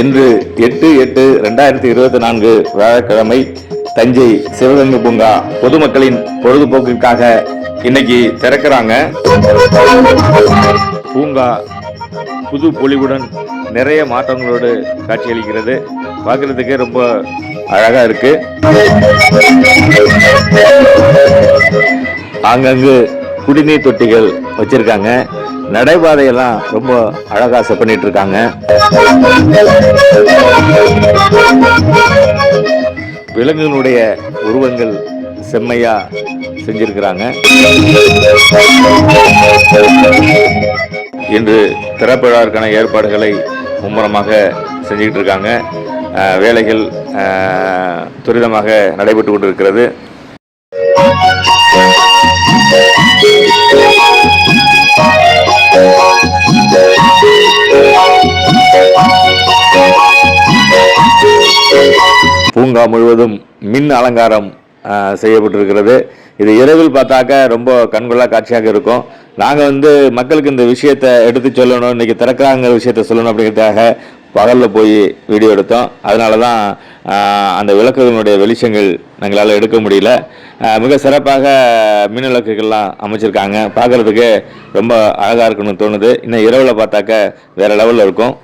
இன்று எட்டு எட்டு ரெண்டாயிரத்தி இருபத்தி நான்கு வியாழக்கிழமை தஞ்சை சிவகங்கை பூங்கா பொதுமக்களின் பொழுதுபோக்கிற்காக இன்னைக்கு திறக்கிறாங்க. பூங்கா புது பொலிவுடன் நிறைய மாற்றங்களோடு காட்சியளிக்கிறது. பார்க்கறதுக்கே ரொம்ப அழகா இருக்கு. ஆங்கங்கு குடிநீர் தொட்டிகள் வச்சிருக்காங்க. நடைபாதையெல்லாம் ரொம்ப அழகா செட் பண்ணிட்டு இருக்காங்க விலங்குகளுடைய உருவங்கள் செம்மையா செஞ்சிருக்கிறாங்க. இன்று திறப்பிழாவிற்கான ஏற்பாடுகளை மும்முரமாக செஞ்சுக்கிட்டு இருக்காங்க வேலைகள் துரிதமாக நடைபெற்று கொண்டிருக்கிறது. பூங்கா முழுவதும் மின் அலங்காரம் செய்யப்பட்டிருக்கிறது. இது இரவில் பார்த்தாக்க ரொம்ப கண்கொள்ளா காட்சியாக இருக்கும். நாங்கள் வந்து மக்களுக்கு இந்த விஷயத்தை எடுத்து சொல்லணும் இன்னைக்கு திறக்கிறாங்கிற விஷயத்த சொல்லணும் அப்படிங்கிறதுக்காக பகலில் போய் வீடியோ எடுத்தோம். அதனால தான் அந்த விளக்குகளுடைய வெளிச்சங்கள் எங்களால் எடுக்க முடியல. மிக சிறப்பாக மின் விளக்குகள்லாம் அமைச்சிருக்காங்க. பார்க்குறதுக்கு ரொம்ப அழகாக இருக்குன்னு தோணுது. இன்னும் இரவில் பார்த்தாக்க வேற லெவலில் இருக்கும்.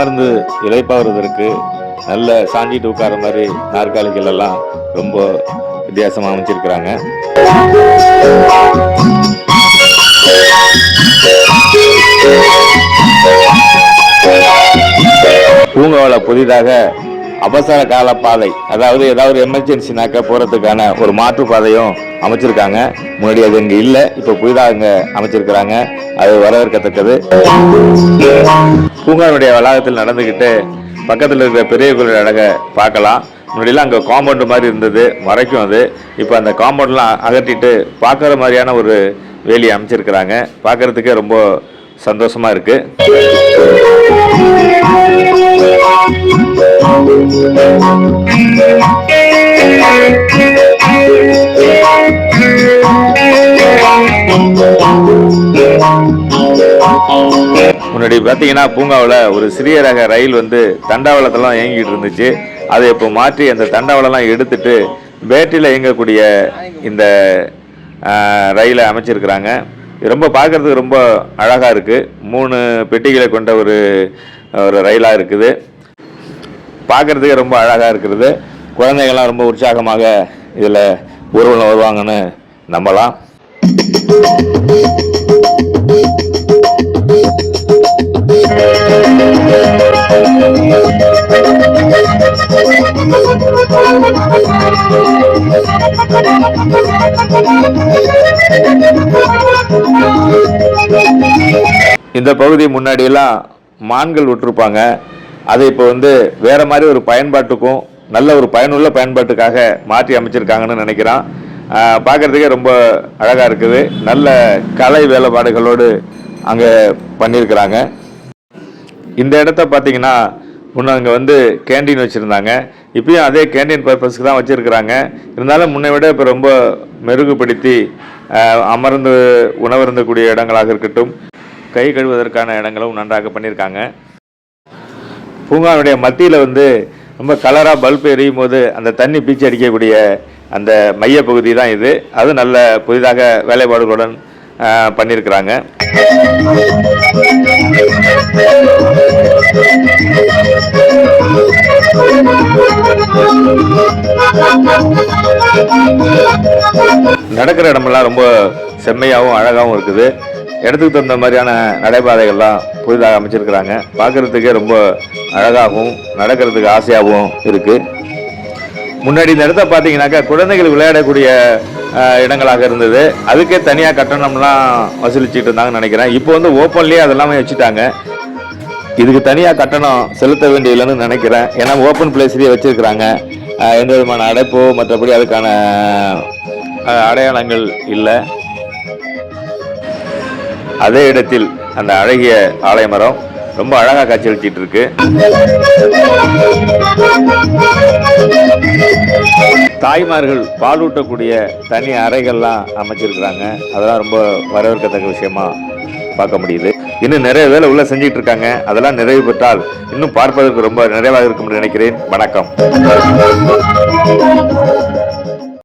அமர்ந்து இழைப்பாகிறதுக்கு நல்ல சாஞ்சிட்டு உட்கார மாதிரி நாற்காலிகள் எல்லாம் ரொம்ப வித்தியாசமாக அமைச்சிருக்கிறாங்க. பூங்காவில் புதிதாக அவசர கால பாதை அதாவது ஏதாவது எமர்ஜென்சினாக்க போகிறதுக்கான ஒரு மாற்று பாதையும் அமைச்சிருக்காங்க. முன்னாடி அது இங்கே இல்லை இப்போ புதிதாக அங்கே அமைச்சிருக்கிறாங்க. அது வரவேற்கத்தக்கது. பூங்காவினுடைய வளாகத்தில் நடந்துக்கிட்டு பக்கத்தில் இருக்கிற பெரிய கோயில் அழகை பார்க்கலாம். முன்னாடிலாம் அங்கே காம்பவுண்டு மாதிரி இருந்தது மறைக்கும் அது. இப்போ அந்த காம்பவுண்ட்லாம் அகற்றிட்டு பார்க்குற மாதிரியான ஒரு வேலியை அமைச்சிருக்கிறாங்க. பார்க்கறதுக்கே ரொம்ப சந்தோஷமாக இருக்குது முன்னாடி பார்த்தீங்கன்னா பூங்காவில் ஒரு சிறிய ரக ரயில் வந்து தண்டாவளத்தெல்லாம் இயங்கிட்டு இருந்துச்சு. அதை இப்போ மாற்றி அந்த தண்டாவளம்லாம் எடுத்துட்டு பேட்டரியில் இயங்கக்கூடிய இந்த ரயிலை அமைச்சிருக்கிறாங்க. ரொம்ப பார்க்கறதுக்கு ரொம்ப அழகாக இருக்குது மூணு பெட்டிகளை கொண்ட ஒரு ஒரு ரயிலாக இருக்குது. பார்க்குறதுக்கே ரொம்ப அழகாக இருக்கிறது. குழந்தைகள்லாம் ரொம்ப உற்சாகமாக இதில் ஊர்வலம் வருவாங்கன்னு நம்பலாம். இந்த பகுதி முன்னாடியெல்லாம் மான்கள் விட்டுருப்பாங்க. அதை இப்போ வந்து வேற மாதிரி ஒரு பயன்பாட்டுக்கும் நல்ல ஒரு பயனுள்ள பயன்பாட்டுக்காக மாற்றி அமைச்சிருக்காங்கன்னு நினைக்கிறான். பார்க்கறதுக்கே ரொம்ப அழகாக இருக்குது. நல்ல கலை வேலைப்பாடுகளோடு அங்கே பண்ணியிருக்கிறாங்க. இந்த இடத்த பார்த்தீங்கன்னா முன்ன அங்கே வந்து கேண்டீன் வச்சுருந்தாங்க. இப்பயும் அதே கேண்டீன் பர்பஸ்க்கு தான் வச்சுருக்கிறாங்க. இருந்தாலும் முன்னை விட இப்போ ரொம்ப மெருகுபடுத்தி அமர்ந்து உணவருந்தக்கூடிய இடங்களாக இருக்கட்டும் கை கழுவுவதற்கான இடங்களும் நன்றாக பண்ணியிருக்காங்க. பூங்காவுடைய மத்தியில் வந்து ரொம்ப கலராக பல்ப் எரியும் போது அந்த தண்ணி பீச்சி அடிக்கக்கூடிய அந்த மையப்பகுதி பகுதி தான் இது. அது நல்ல புதிதாக வேலைப்பாடுகளுடன் பண்ணியிருக்கிறாங்க நடக்கிற இடமெல்லாம் ரொம்ப செம்மையாகவும் அழகாகவும் இருக்குது. இடத்துக்கு தகுந்த மாதிரியான நடைபாதைகள்லாம் புதிதாக அமைச்சிருக்கிறாங்க. பார்க்குறதுக்கே ரொம்ப அழகாகவும் நடக்கிறதுக்கு ஆசையாகவும் இருக்குது முன்னாடி இந்த இடத்த பார்த்தீங்கன்னாக்கா குழந்தைகள் விளையாடக்கூடிய இடங்களாக இருந்தது. அதுக்கே தனியாக கட்டணம்லாம் வசூலிச்சுட்டு இருந்தாங்கன்னு நினைக்கிறேன். இப்போ வந்து ஓப்பன்லேயே அதெல்லாமே வச்சுட்டாங்க. இதுக்கு தனியாக கட்டணம் செலுத்த வேண்டியதில்லைன்னு நினைக்கிறேன். ஏன்னா ஓப்பன் பிளேஸ்லேயே வச்சுருக்கிறாங்க. எந்த விதமான அடைப்போ மற்றபடி அதுக்கான அடையாளங்கள் இல்லை. அதே இடத்தில் அந்த அழகிய ஆலயமரம். ரொம்ப அழகாக காட்சியளிச்சிட்டு இருக்கு தாய்மார்கள் பாலூட்டக்கூடிய தனி அறைகள்லாம் அமைச்சிருக்கிறாங்க. அதெல்லாம் ரொம்ப வரவேற்கத்தக்க விஷயமா பார்க்க முடியுது. இன்னும் நிறைய வேலை உள்ள செஞ்சுட்டு இருக்காங்க அதெல்லாம் நிறைவு பெற்றால் இன்னும் பார்ப்பதற்கு ரொம்ப நிறைவாக இருக்கும் நினைக்கிறேன். வணக்கம்.